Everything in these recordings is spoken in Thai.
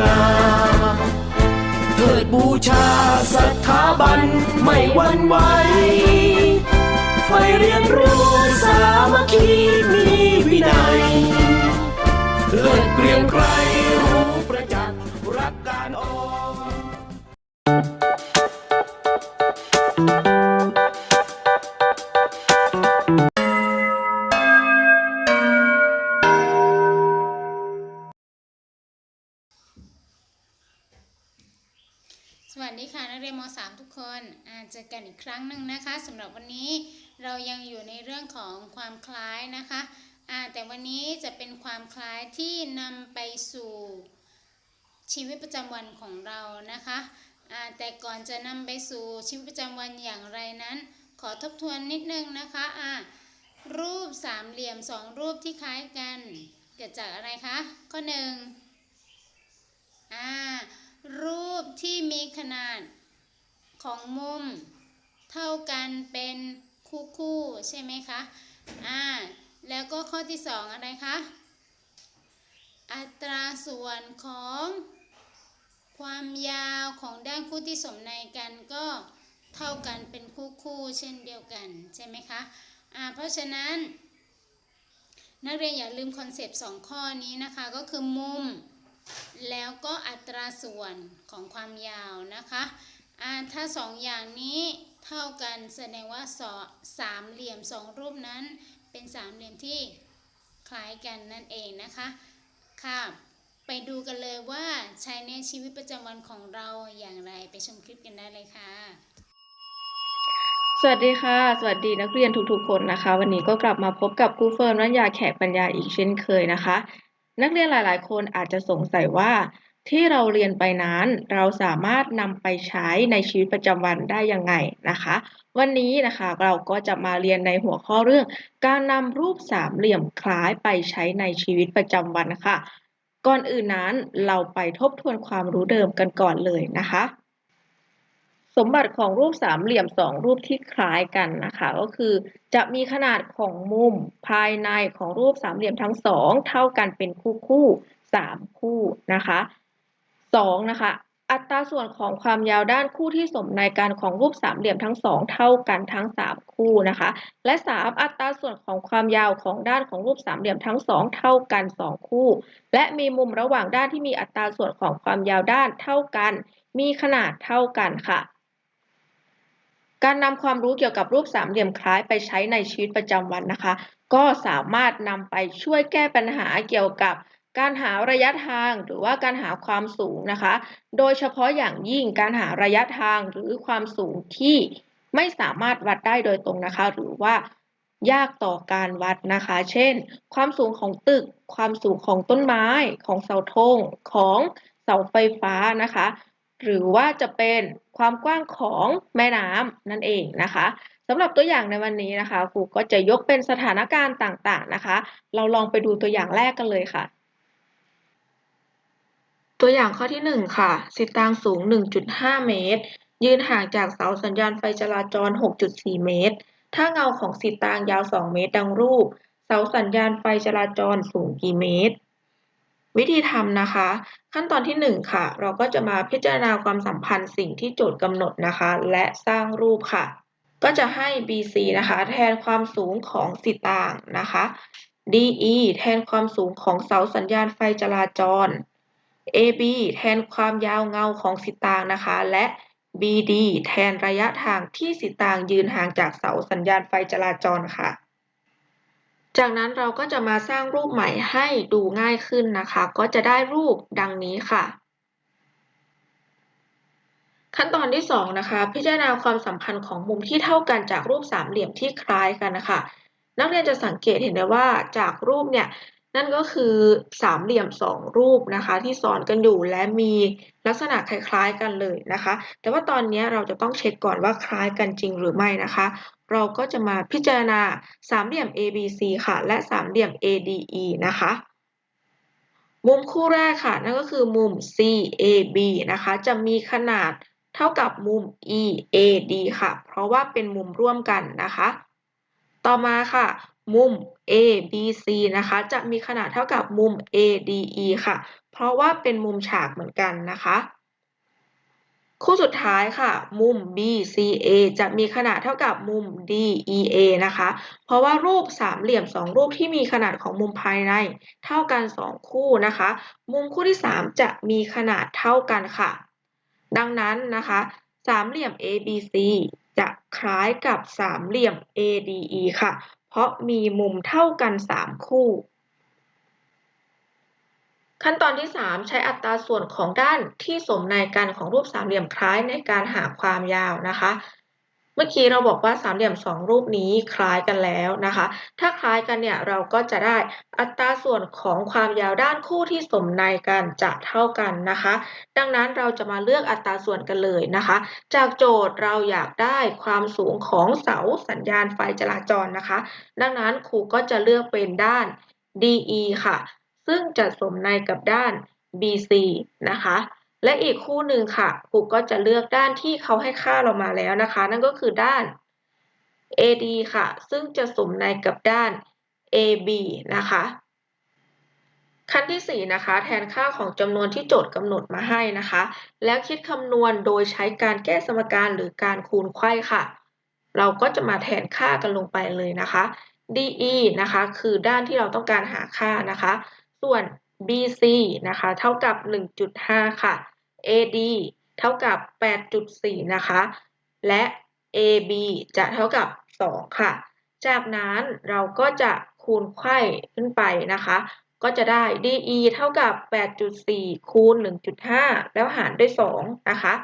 งาเถิดบูชาสถาบันไม่หวั่นไหวไฟเรียนรู้สามัคคีมีวินัยเลิศเกรียงไกร กันอีกครั้งหนึ่งนะคะสำหรับวันนี้เรายังอยู่ในเรื่องของความคล้ายนะคะอ่าแต่วันนี้จะเป็นความคล้ายที่นำไปสู่ชีวิตประจำวันของเรานะคะอ่าแต่ก่อนจะนำไปสู่ชีวิตประจำวันอย่างไรนั้น ขอทบทวนนิดนึงนะคะอ่ารูปสามเหลี่ยมสองรูปที่คล้ายกัน เกิดจากอะไรคะ ข้อหนึ่งรูปที่มีขนาดของมุม เท่ากันเป็นคู่คู่ใช่ไหมคะอ่าแล้วก็ข้อที่สองอะไรคะ อัตราส่วนของความยาวของด้านคู่ที่สมในกันก็เท่ากันเป็นคู่คู่เช่นเดียวกันใช่ไหมคะอ่าเพราะฉะนั้นนักเรียนอย่าลืมคอนเซปต์สองข้อนี้นะคะก็คือมุม แล้วก็อัตราส่วนของความยาวนะคะอ่าถ้าสองอย่างนี้ เท่ากันแสดงว่าสอสามเหลี่ยมสองรูปนั้น เป็นสามเหลี่ยมที่คล้ายกันนั่นเองนะคะค่ะไปดูกันเลยว่าใช้ในชีวิตประจำวันของเราอย่างไรไปชมคลิปกันได้เลยค่ะ สวัสดีค่ะ สวัสดีนักเรียนทุกๆคนนะคะ วันนี้ก็กลับมาพบกับครูเฟิร์นรัญญาแขกปัญญาอีกเช่นเคยนะคะ นักเรียนหลายๆ คนอาจจะสงสัยว่า ที่เราเรียนไปนั้น เราสามารถนำไปใช้ในชีวิตประจำวันได้ยังไงนะคะ วันนี้นะคะเราก็จะมาเรียนในหัวข้อเรื่อง การนำรูปสามเหลี่ยมคล้ายไปใช้ในชีวิตประจำวันค่ะ ก่อนอื่นนั้นเราไปทบทวนความรู้เดิมกันก่อนเลยนะคะ สมบัติของรูปสามเหลี่ยมสองรูปที่คล้ายกันนะคะ ก็คือ จะมีขนาดของมุมภายในของรูปสามเหลี่ยมทั้งสองเท่ากันเป็นคู่คู่สามคู่นะคะ สองนะคะ อัตราส่วนของความยาวด้านคู่ที่สมในกันของรูปสามเหลี่ยมทั้งสองเท่ากันทั้งสามคู่นะคะ และสามอัตราส่วนของความยาวของด้านของรูปสามเหลี่ยมทั้งสองเท่ากันสองคู่ และมีมุมระหว่างด้านที่มีอัตราส่วนของความยาวด้านเท่ากัน มีขนาดเท่ากันค่ะการนำความรู้เกี่ยวกับรูปสามเหลี่ยมคล้ายไปใช้ในชีวิตประจำวันนะคะ ก็สามารถนำไปช่วยแก้ปัญหาเกี่ยวกับ การหาระยะทางหรือว่าการหาความสูงนะคะ โดยเฉพาะอย่างยิ่งการหาระยะทางหรือความสูงที่ไม่สามารถวัดได้โดยตรงนะคะ หรือว่ายากต่อการวัดนะคะ เช่น ความสูงของตึก ความสูงของต้นไม้ ของเสาธง ของเสาไฟฟ้านะคะ หรือว่าจะเป็นความกว้างของแม่น้ำนั่นเองนะคะสำหรับตัวอย่างในวันนี้นะคะครูก็จะยกเป็นสถานการณ์ต่างๆนะคะ เราลองไปดูตัวอย่างแรกกันเลยค่ะ ตัวอย่างข้อที่ 1 ค่ะ สิตางสูง 1.5 เมตร ยืนห่างจากเสาสัญญาณไฟจราจร 6.4 เมตร ถ้าเงาของสิตางยาว 2 เมตรดังรูป เสาสัญญาณไฟจราจรสูงกี่เมตร วิธีทำนะคะ ขั้นตอนที่ 1 ค่ะ เราก็จะมาพิจารณาความสัมพันธ์สิ่งที่โจทย์กำหนดนะคะ และสร้างรูปค่ะ ก็จะให้ BC นะคะ แทนความสูงของสิตางนะคะ DE แทนความสูงของเสาสัญญาณไฟจราจร AB แทนความยาวเงาของสิตางนะคะ และ BD แทนระยะทางที่สิตางยืนห่างจากเสาสัญญาณไฟจราจรค่ะ จากนั้นเราก็จะมาสร้างรูปใหม่ให้ดูง่ายขึ้นนะคะ ก็จะได้รูปดังนี้ค่ะ ขั้นตอนที่สองนะคะ พิจารณาความสัมพันธ์ของมุมที่เท่ากันจากรูปสามเหลี่ยมที่คล้ายกันนะคะ นักเรียนจะสังเกตเห็นได้ว่าจากรูปเนี่ย นั่นก็คือสามเหลี่ยมสองรูปนะคะที่ซ้อนกันอยู่และมีลักษณะคล้ายๆกันเลยนะคะ แต่ว่าตอนนี้เราจะต้องเช็คก่อนว่าคล้ายกันจริงหรือไม่นะคะ เราก็จะมาพิจารณาสามเหลี่ยม ABC ค่ะ และสามเหลี่ยม ADE นะคะมุมคู่แรกค่ะ นั่นก็คือมุม CAB นะคะ จะมีขนาดเท่ากับมุม EAD ค่ะ เพราะว่าเป็นมุมร่วมกันนะคะ ต่อมาค่ะ มุม ABC นะคะ จะมีขนาดเท่ากับมุม ADE ค่ะ เพราะว่าเป็นมุมฉากเหมือนกันนะคะ คู่สุดท้ายค่ะ มุม BCA จะมีขนาดเท่ากับมุม DEA นะคะ เพราะว่ารูปสามเหลี่ยมสองรูปที่มีขนาดของมุมภายใน เท่ากันสองคู่นะคะ มุมคู่ที่สามจะมีขนาดเท่ากันค่ะ ดังนั้นนะคะ สามเหลี่ยม ABC จะคล้ายกับสามเหลี่ยม ADE ค่ะ เพราะมีมุมเท่ากันสามคู่ ขั้นตอนที่ 3 ใช้อัตราส่วนของด้านที่สมในกันของรูปสามเหลี่ยมคล้ายในการหาความยาวนะคะ เมื่อกี้เราบอกว่าสามเหลี่ยมสองรูปนี้คล้ายกันแล้วนะคะ ถ้าคล้ายกันเนี่ยเราก็จะได้อัตราส่วนของความยาวด้านคู่ที่สมในกันจะเท่ากันนะคะ ดังนั้นเราจะมาเลือกอัตราส่วนกันเลยนะคะ จากโจทย์เราอยากได้ความสูงของเสาสัญญาณไฟจราจรนะคะ ดังนั้นครูก็จะเลือกเป็นด้าน DE ค่ะ ซึ่งจะสมในกับด้าน BC นะคะ และอีกคู่หนึ่งค่ะครูก็จะเลือกด้านที่เขาให้ค่าเรามาแล้วนะคะ นั่นก็คือด้าน AD ค่ะ ซึ่งจะสมในกับด้าน AB นะคะ ขั้นที่ 4 นะคะ แทนค่าของจำนวนที่โจทย์กำหนดมาให้นะคะ แล้วคิดคำนวณโดยใช้การแก้สมการหรือการคูณไขว้ค่ะ เราก็จะมาแทนค่ากันลงไปเลยนะคะ DE นะคะ คือด้านที่เราต้องการหาค่านะคะ ส่วน BC นะคะ เท่ากับ 1.5 ค่ะ AD เท่ากับ 8.4 นะคะ และ AB จะเท่ากับ 2 ค่ะ จากนั้นเราก็จะคูณไขว้ขึ้นไปนะคะ ก็จะได้ DE เท่ากับ 8.4 คูณ 1.5 แล้วหารด้วย 2 นะคะ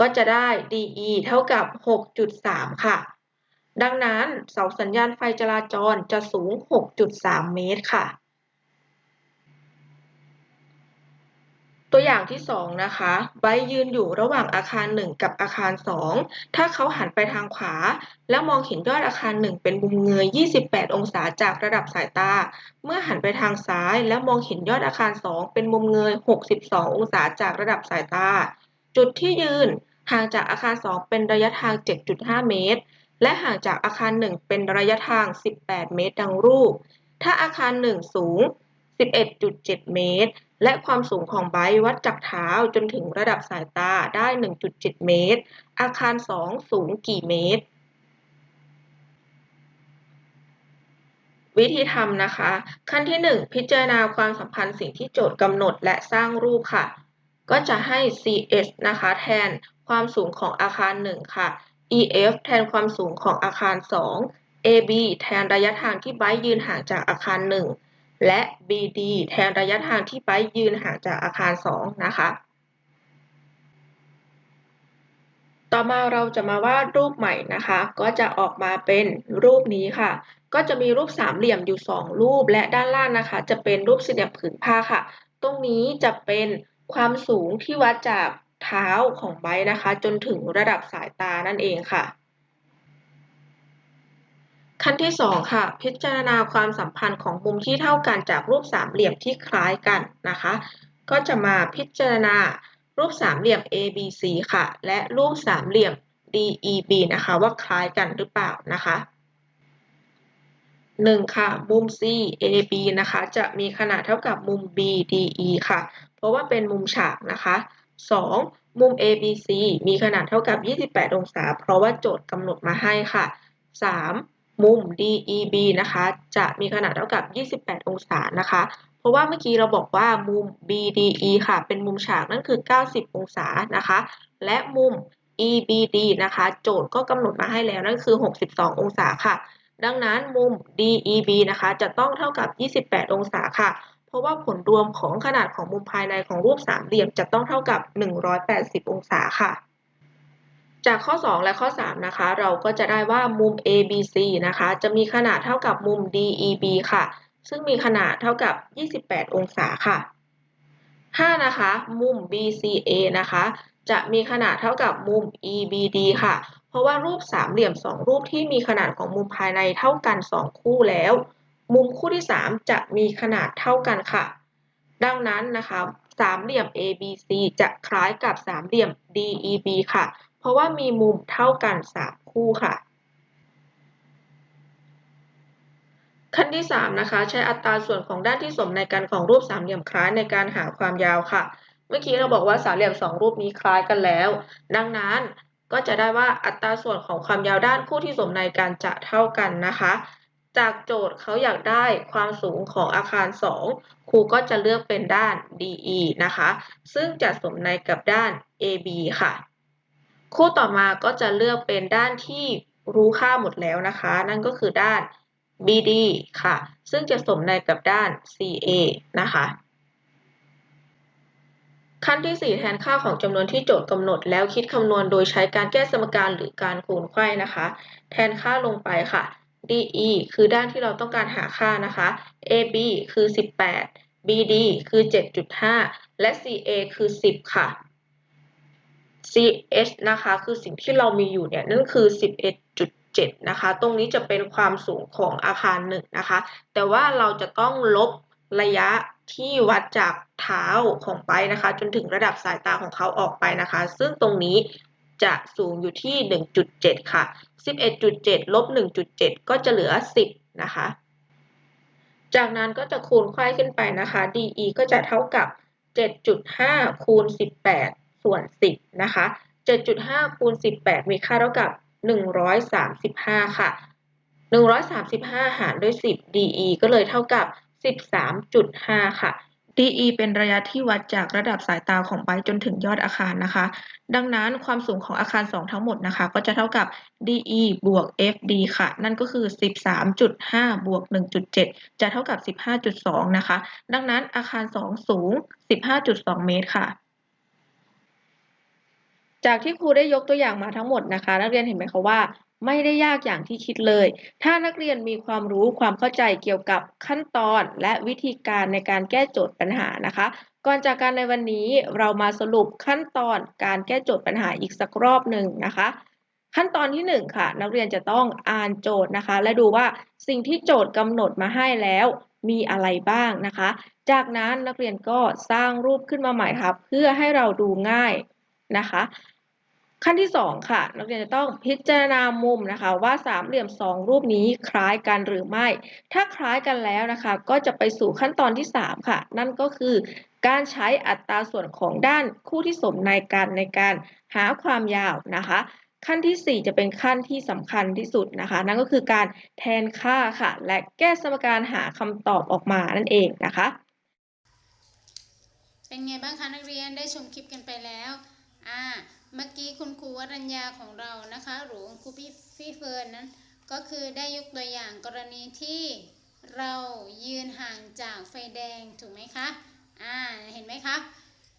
ก็จะได้ DE เท่ากับ 6.3 ค่ะ ดังนั้นเสาสัญญาณไฟจราจรจะสูง 6.3 เมตรค่ะ ตัวอย่างที่ 2 นะคะ ไบยืนอยู่ระหว่างอาคาร 1 กับอาคาร 2 ถ้าเขาหันไปทางขวา แล้วมองเห็นยอดอาคาร 1 เป็นมุมเงย 28 องศาจากระดับสายตา เมื่อหันไปทางซ้าย แล้วมองเห็นยอดอาคาร 2 เป็นมุมเงย 62 องศาจากระดับสายตา จุดที่ยืนห่างจากอาคาร 2 เป็นระยะทาง 7.5 เมตร และห่างจากอาคาร 1 เป็นระยะทาง 18 เมตร ดังรูป ถ้าอาคาร 1 สูง 11.7 เมตร และความสูงของไบวัดจากเท้าจนถึงระดับสายตาได้ 1.7 เมตร อาคาร 2 สูงกี่เมตร วิธีทำนะคะ ขั้นที่ 1 พิจารณาความสัมพันธ์สิ่งที่โจทย์กำหนดและสร้างรูปค่ะ ก็จะให้ CS นะคะแทนความสูงของอาคาร 1 ค่ะ EF แทนความสูงของอาคาร 2 AB แทนระยะทางที่ไบยืนห่างจากอาคาร 1 และ BD แทนระยะทางที่ไบยืนห่างจากอาคาร 2 นะคะ ต่อมาเราจะมาวาดรูปใหม่นะคะ ก็จะออกมาเป็นรูปนี้ค่ะ ก็จะมีรูปสามเหลี่ยมอยู่ 2 รูปและด้านล่างนะคะ จะเป็นรูปสี่เหลี่ยมผืนผ้าค่ะ ตรงนี้จะเป็นความสูงที่วัดจากเท้าของไบนะคะ จนถึงระดับสายตานั่นเองค่ะ ขั้นที่ 2 ค่ะ พิจารณาความสัมพันธ์ของมุมที่เท่ากันจากรูปสามเหลี่ยมที่คล้ายกันนะคะ ก็จะมาพิจารณารูปสามเหลี่ยม ABC ค่ะ และรูปสามเหลี่ยม DEB นะคะ ว่าคล้ายกันหรือเปล่านะคะ 1. ค่ะ มุม CAB นะคะ จะมีขนาดเท่ากับมุม BDE ค่ะ เพราะว่าเป็นมุมฉากนะคะ 2. มุม ABC มีขนาดเท่ากับ 28 องศา เพราะว่าโจทย์กำหนดมาให้ค่ะ 3. มุม DEB นะคะ จะมีขนาดเท่ากับ 28 องศานะคะ เพราะว่าเมื่อกี้เราบอกว่ามุม BDE ค่ะ เป็นมุมฉากนั่นคือ 90 องศานะคะ และมุม EBD นะคะ โจทย์ก็กำหนดมาให้แล้วนั่นคือ 62 องศาค่ะ ดังนั้นมุม DEB นะคะ จะต้องเท่ากับ 28 องศาค่ะ เพราะว่าผลรวมของขนาดของมุมภายในของรูปสามเหลี่ยมจะต้องเท่ากับ 180 องศาค่ะ จากข้อ 2 และข้อ 3 นะคะ เราก็จะได้ว่ามุม ABC นะคะ จะมีขนาดเท่ากับมุม DEB ค่ะ ซึ่งมีขนาดเท่ากับ 28 องศาค่ะ 5 นะคะ มุม BCA นะคะ จะมีขนาดเท่ากับมุม EBD ค่ะ เพราะว่ารูปสามเหลี่ยม 2 รูปที่มีขนาดของมุมภายในเท่ากัน 2 คู่แล้ว มุมคู่ที่ 3 จะมีขนาดเท่ากันค่ะ ดังนั้นนะคะ สามเหลี่ยม ABC จะคล้ายกับสามเหลี่ยม DEB ค่ะ เพราะว่ามีมุมเท่ากัน3คู่ค่ะขั้นที่สามนะคะ ใช้อัตราส่วนของด้านที่สมในกันของรูปสามเหลี่ยมคล้ายในการหาความยาวค่ะ เมื่อกี้เราบอกว่าสามเหลี่ยมสองรูปนี้คล้ายกันแล้ว ดังนั้นก็จะได้ว่าอัตราส่วนของความยาวด้านคู่ที่สมในกันจะเท่ากันนะคะ จากโจทย์เขาอยากได้ความสูงของอาคาร 2 ครูก็จะเลือกเป็นด้าน DE นะคะ ซึ่งจะสมในกับด้าน AB ค่ะ คู่ต่อมาก็จะเลือกเป็นด้านที่รู้ค่าหมดแล้วนะคะ นั่นก็คือด้าน BD ค่ะ ซึ่งจะสมในกับด้าน CA นะคะ ขั้นที่ 4 แทนค่าของจำนวนที่โจทย์กำหนดแล้วคิดคำนวณโดยใช้การแก้สมการหรือการคูณไขว้นะคะ แทนค่าลงไปค่ะ DE คือด้านที่เราต้องการหาค่านะคะ AB คือ 18 BD คือ 7.5 และ CA คือ 10 ค่ะ CH นะคะ คือสิ่งที่เรามีอยู่เนี่ยนั่นคือ 11.7 นะคะ ตรงนี้จะเป็นความสูงของอาคารหนึ่งนะคะ แต่ว่าเราจะต้องลบระยะที่วัดจากเท้าของไปนะคะ จนถึงระดับสายตาของเขาออกไปนะคะ ซึ่งตรงนี้จะสูงอยู่ที่ 1.7 ค่ะ 11.7 ลบ 1.7 ก็จะเหลือ 10 นะคะ จากนั้นก็จะคูณไขว้ขึ้นไปนะคะ DE ก็จะเท่ากับ 7.5 คูณ 18 ส่วน 10 นะคะ 7.5คูณ18 มีค่าเท่ากับ 135 ค่ะ 135 หารด้วย 10 DE ก็เลยเท่ากับ 13.5 ค่ะ DE เป็นระยะที่วัดจากระดับสายตาของไบจนถึงยอดอาคารนะคะ ดังนั้นความสูงของอาคาร 2 ทั้งหมดนะคะ ก็จะเท่ากับ DE บวก FD ค่ะ นั่นก็คือ 13.5 บวก 1.7 จะเท่ากับ 15.2 นะคะ ดังนั้นอาคาร 2 สูง 15.2 เมตรค่ะ จากที่ครูได้ยกตัวอย่างมาทั้งหมดนะคะ นักเรียนเห็นไหมคะว่า ไม่ได้ยากอย่างที่คิดเลย ถ้านักเรียนมีความรู้ความเข้าใจเกี่ยวกับขั้นตอนและวิธีการในการแก้โจทย์ปัญหานะคะ ก่อนจากการในวันนี้เรามาสรุปขั้นตอนการแก้โจทย์ปัญหาอีกสักรอบหนึ่งนะคะขั้นตอนที่ 1 ค่ะ นักเรียนจะต้องอ่านโจทย์นะคะ และดูว่าสิ่งที่โจทย์กำหนดมาให้แล้วมีอะไรบ้างนะคะ จากนั้นนักเรียนก็สร้างรูปขึ้นมาใหม่ค่ะเพื่อให้เราดูง่ายนะคะ ขั้นที่ 2 ค่ะ นักเรียนจะต้องพิจารณามุมนะคะ ว่าสามเหลี่ยม 2 รูปนี้คล้ายกันหรือไม่ ถ้าคล้ายกันแล้วนะคะ ก็จะไปสู่ขั้นตอนที่ 3 ค่ะ นั่นก็คือการใช้อัตราส่วนของด้านคู่ที่สมในกันในการหาความยาวนะคะ ขั้นที่ 4 จะเป็นขั้นที่สำคัญที่สุดนะคะ นั่นก็คือการแทนค่าค่ะ และแก้สมการหาคำตอบออกมานั่นเองนะคะ เป็นไงบ้างคะนักเรียนได้ชมคลิปกันไปแล้วอ่า เมื่อกี้คุณครูวรัญญาของเรานะคะ หรือคุณครูพี่พี่เฟิร์นนั้น ก็คือได้ยกตัวอย่างกรณีที่เรายืนห่างจากไฟแดงถูกไหมคะ อ่า เห็นไหมคะ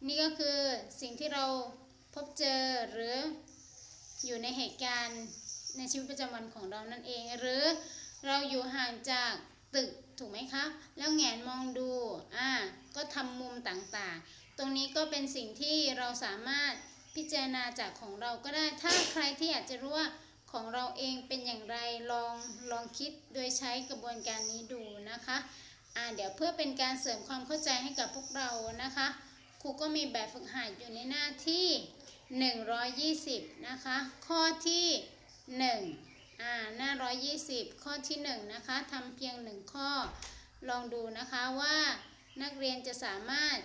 นี่ก็คือสิ่งที่เราพบเจอหรืออยู่ในเหตุการณ์ในชีวิตประจำวันของเรานั่นเอง หรือเราอยู่ห่างจากตึกถูกไหมคะ แล้วแงนมองดู อ่า ก็ทำมุมต่างๆ ตรงนี้ก็เป็นสิ่งที่เราสามารถ พิจารณาจากของเราก็ได้ ถ้าใครที่อยากจะรู้ว่าของเราเองเป็นอย่างไรลองลองคิดโดยใช้กระบวนการนี้ดูนะคะอ่าเดี๋ยวเพื่อเป็นการเสริมความเข้าใจให้กับพวกเรานะคะครูก็มีแบบฝึกหัดอยู่ในหน้าที่ 120 นะคะ ข้อที่ 1 อ่าหน้า 120 ข้อที่ 1 นะคะทำเพียง 1 ข้อ ลองดูนะคะว่านักเรียนจะสามารถ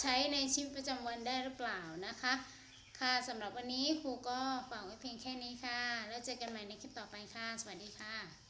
ใช้ในชีวิตประจำวันได้หรือเปล่านะคะ ค่ะสำหรับวันนี้ครูก็ฝากไว้เพียงแค่นี้ค่ะ แล้วเจอกันใหม่ในคลิปต่อไปค่ะ สวัสดีค่ะ